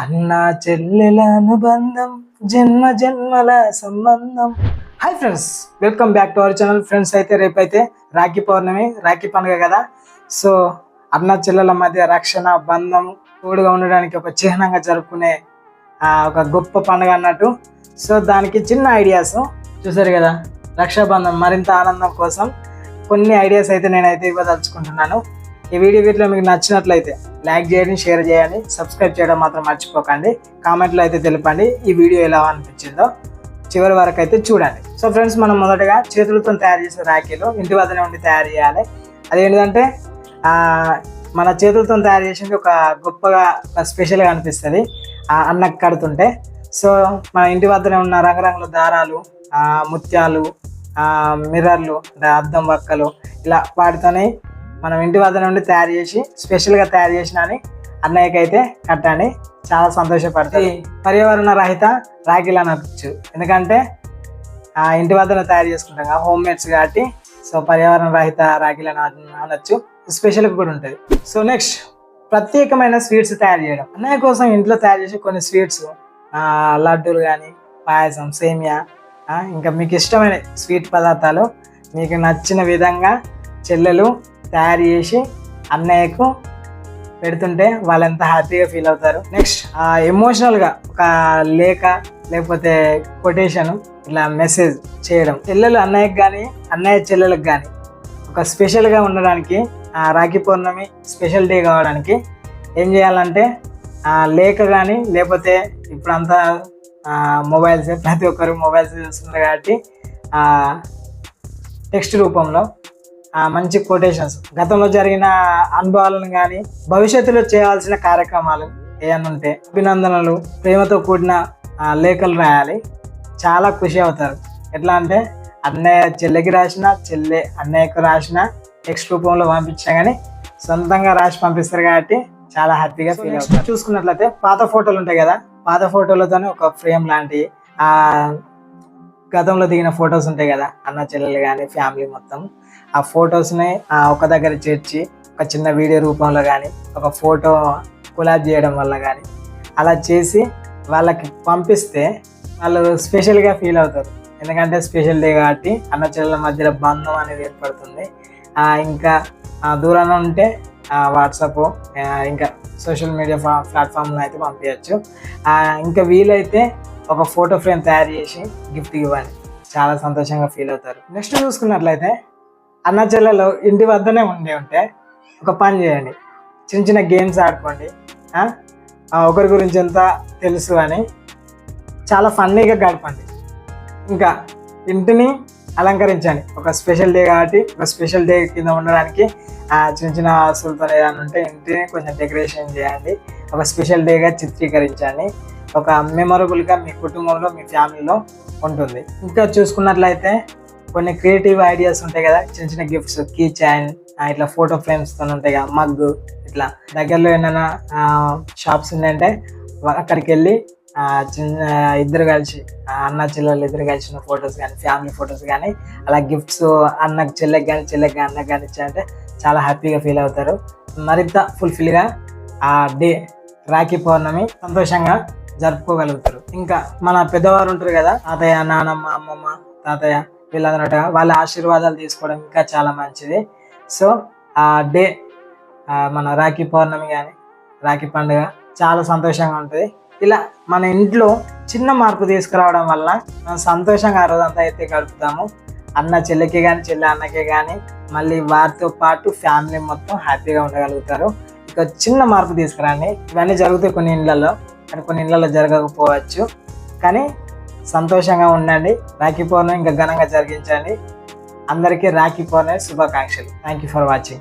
అన్నా చెల్లెల అనుబంధం జన్మ జన్మల సంబంధం. Hi friends welcome back to our channel friends అయితే రేపైతే రాఖీ పౌర్ణమి రాఖీ పండుగ కదా. సో అన్న చెల్లెల మధ్య రక్షణ బంధం తోడుగా ఉండడానికి ఒక చిహ్నంగా జరుపుకునే ఒక గొప్ప పండుగ అన్నట్టు. సో దానికి చిన్న ఐడియాస్ చూసారు కదా రక్షాబంధం మరింత ఆనందం కోసం కొన్ని ఐడియాస్ అయితే నేనైతే ఇవ్వదలుచుకుంటున్నాను. ఈ వీడియో వీటిలో మీకు నచ్చినట్లయితే లైక్ చేయండి షేర్ చేయండి సబ్స్క్రైబ్ చేయడం మాత్రం మర్చిపోకండి. కామెంట్లో అయితే తెలపండి ఈ వీడియో ఎలా అనిపించిందో. చివరి వరకు అయితే చూడండి. సో ఫ్రెండ్స్ మనం మొదటగా చేతులతో తయారు చేసే రాఖీలు ఇంటి వద్దనే ఉండి తయారు చేయాలి. అదేంటంటే మన చేతులతో తయారు చేసింది ఒక గొప్పగా స్పెషల్గా అనిపిస్తుంది. అన్నకు కడుతుంటే. సో మన ఇంటి వద్దనే ఉన్న రంగురంగుల దారాలు ముత్యాలు మిర్రర్లు అద్దం వక్కలు ఇలా వాటితోనే మనం ఇంటి వద్ద నుండి తయారు చేసి స్పెషల్గా తయారు చేసిన అని అన్నయ్యకి అయితే కట్టండి. చాలా సంతోషపడతాయి పర్యావరణ రహిత రాఖీలు అనొచ్చు. ఎందుకంటే ఇంటి వద్దన తయారు చేసుకుంటాం కదా హోమ్ మేడ్స్ కాబట్టి సో పర్యావరణ రహిత రాఖీలు అని అన- అనొచ్చు. స్పెషల్ కూడా ఉంటుంది. సో నెక్స్ట్ ప్రత్యేకమైన స్వీట్స్ తయారు చేయడం. అన్నయ్య కోసం ఇంట్లో తయారు చేసే కొన్ని స్వీట్స్ లడ్డూలు కానీ పాయసం సేమియా ఇంకా మీకు ఇష్టమైన స్వీట్ పదార్థాలు మీకు నచ్చిన విధంగా చెల్లెలు తయారు చేసి అన్నయ్యకు పెడుతుంటే వాళ్ళు హ్యాపీగా ఫీల్ అవుతారు. నెక్స్ట్ ఎమోషనల్గా ఒక లేఖ లేకపోతే కొటేషన్ ఇలా మెసేజ్ చేయడం. చెల్లెలు అన్నయ్యకి కానీ అన్నయ్య చెల్లెలకు కానీ ఒక స్పెషల్గా ఉండడానికి రాఖీ పౌర్ణమి స్పెషల్ డే కావడానికి ఏం చేయాలంటే లేఖ కానీ లేకపోతే ఇప్పుడంతా మొబైల్స్ ప్రతి ఒక్కరు మొబైల్స్ చూస్తున్నారు కాబట్టి టెక్స్ట్ రూపంలో మంచి కొటేషన్స్ గతంలో జరిగిన అనుభవాలను కానీ భవిష్యత్తులో చేయాల్సిన కార్యక్రమాలు ఏమన్నా ఉంటే అభినందనలు. ప్రేమతో కూడిన లేఖలు రాయాలి. చాలా ఖుషి అవుతారు. ఎట్లా అంటే అన్నయ్య చెల్లెకి రాసిన చెల్లె అన్నయ్యకు రాసిన టెక్స్ట్ రూపంలో పంపించినా కానీ సొంతంగా రాసి పంపిస్తారు కాబట్టి చాలా హ్యాపీగా ఫీల్ అవుతారు. చూసుకున్నట్లయితే పాత ఫోటోలు ఉంటాయి కదా పాత ఫోటోలతోనే ఒక ఫ్రేమ్ లాంటి ఆ గతంలో దిగిన ఫొటోస్ ఉంటాయి కదా అన్న చెల్లెలు కానీ ఫ్యామిలీ మొత్తం. ఆ ఫొటోస్ని ఒక దగ్గర చేర్చి ఒక చిన్న వీడియో రూపంలో కానీ ఒక ఫోటో కొలాబ్ చేయడం వల్ల కానీ అలా చేసి వాళ్ళకి పంపిస్తే వాళ్ళు స్పెషల్గా ఫీల్ అవుతారు. ఎందుకంటే స్పెషల్ డే కాబట్టి అన్న చెల్లెల మధ్యలో బంధం అనేది ఏర్పడుతుంది. ఇంకా ఆ, దూరాన ఉంటే వాట్సాప్ ఇంకా సోషల్ మీడియా ప్లాట్ఫామ్లో అయితే పంపించచ్చు ఇంకా వీలైతే ఒక ఫోటో ఫ్రేమ్ తయారు చేసి గిఫ్ట్ ఇవ్వండి. చాలా సంతోషంగా ఫీల్ అవుతారు. నెక్స్ట్ చూసుకున్నట్లయితే అన్న చెల్లెలు ఇంటి వద్దనే ఉండి ఉంటే ఒక పని చేయండి. చిన్న చిన్న గేమ్స్ ఆడుకోండి. ఒకరి గురించి ఎంత తెలుసు అని చాలా ఫన్నీగా గడపండి. ఇంకా ఇంటిని అలంకరించండి. ఒక స్పెషల్ డే కాబట్టి ఒక స్పెషల్ డే కింద ఉండడానికి ఆ, చిన్న చిన్న వస్తువులతో ఏదైనా ఉంటే ఇంటిని కొంచెం డెకరేషన్ చేయండి. ఒక స్పెషల్ డేగా చిత్రీకరించండి. ఒక మెమొరబుల్గా మీ కుటుంబంలో మీ ఫ్యామిలీలో ఉంటుంది. ఇంకా చూసుకున్నట్లయితే కొన్ని క్రియేటివ్ ఐడియాస్ ఉంటాయి కదా చిన్న చిన్న గిఫ్ట్స్ కీ చైన్ ఇట్లా ఫోటో ఫ్రేమ్స్తో ఉంటాయి కదా మగ్గు ఇట్లా. దగ్గరలో ఏమైనా షాప్స్ ఉన్నాయంటే అక్కడికి వెళ్ళి చిన్న ఇద్దరు కలిసి ఆ, అన్న చెల్లెలు ఇద్దరు కలిసిన ఫొటోస్ కానీ ఫ్యామిలీ ఫొటోస్ కానీ అలా గిఫ్ట్స్ అన్నకు చెల్లెకి కానీ చెల్లెకి కానీ అన్నకు కానీ ఇచ్చారంటే చాలా హ్యాపీగా ఫీల్ అవుతారు. మరింత ఫుల్ఫిల్గా ఆ డే రాఖీ పౌర్ణమి సంతోషంగా జరుపుకోగలుగుతారు. ఇంకా మన పెద్దవారు ఉంటారు కదా తాతయ్య నానమ్మ అమ్మమ్మ తాతయ్య వీళ్ళందరూ వాళ్ళ ఆశీర్వాదాలు తీసుకోవడం ఇంకా చాలా మంచిది. సో ఆ డే మన రాఖీ పౌర్ణమి కానీ రాఖీ పండుగ చాలా సంతోషంగా ఉంటుంది. ఇలా మన ఇంట్లో చిన్న మార్పు తీసుకురావడం వల్ల మనం సంతోషంగా ఆ రోజంతా అయితే గడుపుతాము. అన్న చెల్లికి కానీ చెల్లి అన్నకి కానీ మళ్ళీ వారితో పాటు ఫ్యామిలీ మొత్తం హ్యాపీగా ఉండగలుగుతారు. ఇక చిన్న మార్పు తీసుకురండి. ఇవన్నీ జరుగుతాయి కొన్ని ఇళ్ళల్లో. కానీ కొన్ని ఇళ్ళల్లో జరగకపోవచ్చు. కానీ సంతోషంగా ఉండండి. రాఖీ పౌర్ణమి ఇంకా ఘనంగా జరిగించండి. అందరికీ రాఖీ పౌర్ణమి శుభాకాంక్షలు. Thank you for watching